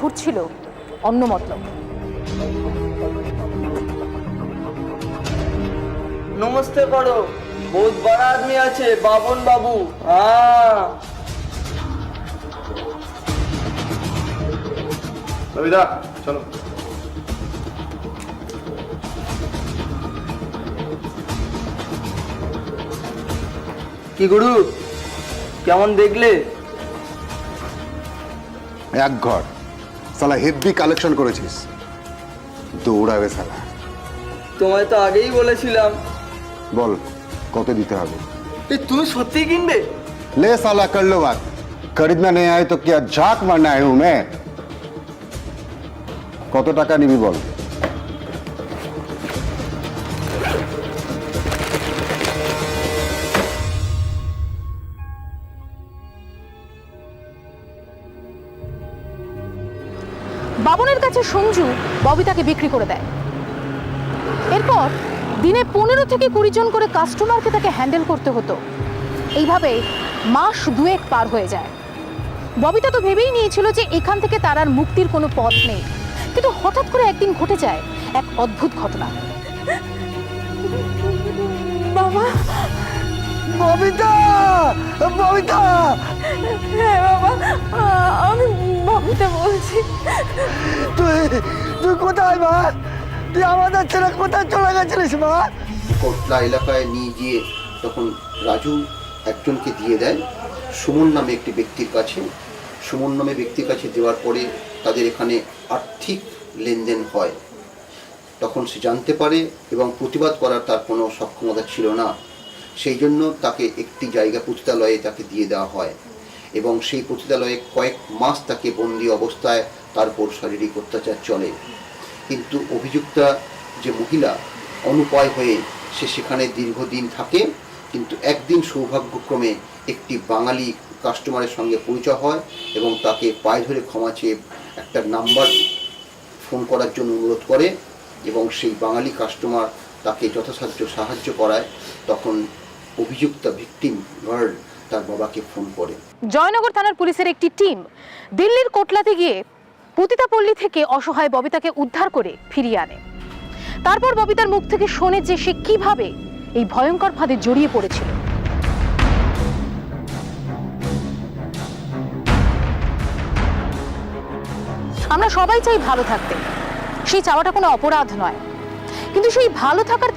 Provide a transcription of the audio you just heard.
ঘুরছিল অন্য মতলব। নমস্তে করো বহুত বড় আদমি আছে বাবন বাবু। হ্যাঁ রবিদা চলো। কি গুরু কেমন দেখলে? এক ঘর। সালা হেভি কালেকশন করেছিস দৌড়াবে সালা তোমায় তো আগেই বলেছিলাম বল কত দিতে হবে এ তুমি সত্যি কিনবে ले साला कर लो बात खरीदना नहीं आए तो क्या झाक मारना आया हूं मैं কত টাকা নিবি বল বাবনের কাছে সঞ্জু ববিতাকে বিক্রি করে দেয়। এরপর দিনে পনেরো থেকে কুড়ি জন করে কাস্টমারকে তাকে হ্যান্ডেল করতে হতো। এইভাবে মাস দুয়েক পার হয়ে যায়। ববিতা তো ভেবেই নিয়েছিল যে এখান থেকে তার আর মুক্তির কোনো পথ নেই। কিন্তু হঠাৎ করে একদিন ঘটে যায় এক অদ্ভুত ঘটনা। বাবা! ববিতা! ববিতা! হ্যাঁ বাবা আমি ববিতা বলছি। তুই তুই কোথায় মা? তুই আমাদের ছেলে কোথায় চলে গেছিলিস মা? কোটলা এলাকায় নিয়ে গিয়ে তখন রাজু একজনকে দিয়ে দেয়। সুমন নামে একটি ব্যক্তির কাছে। সুমন নামে ব্যক্তির কাছে দেওয়ার পরে তাদের এখানে আর্থিক লেনদেন হয়। তখন সে জানতে পারে এবং প্রতিবাদ করার তার কোনো সক্ষমতা ছিল না। সেই জন্য তাকে একটি জায়গা পতিতালয়ে তাকে দিয়ে দেওয়া হয়। এবং সেই পতিতালয়ে কয়েক মাস তাকে বন্দি অবস্থায় তার উপর শারীরিক অত্যাচার চলে। কিন্তু অভিযুক্তা যে মহিলা, অনুপায় হয়ে সে সেখানে দীর্ঘদিন থাকে, কিন্তু একদিন সৌভাগ্যক্রমে একটি বাঙালি কাস্টমারের সঙ্গে পরিচয় হয় এবং তাকে পায়ে ধরে ক্ষমা চেয়ে একটা নাম্বার ফোন করার জন্য অনুরোধ করে এবং সেই বাঙালি কাস্টমার তাকে যথাসাধ্য সাহায্য করায়। তখন অভিযুক্ত ভিকটিম গার্ল তার বাবাকে ফোন করে। জয়নগর থানার পুলিশের একটি টিম দিল্লির কোটলাতে গিয়ে পতিতাপল্লী থেকে অসহায় ববিতাকে উদ্ধার করে ফিরিয়ে আনে। তারপর ববিতার মুখ থেকে শোনে যে সে কীভাবে এই ভয়ঙ্কর ফাঁদে জড়িয়ে পড়েছিল। আমরা সবাই চাই ভালো থাকতে। সেই চাওয়াটা কোনো অপরাধ নয়। কিন্তু সেই ভালো থাকার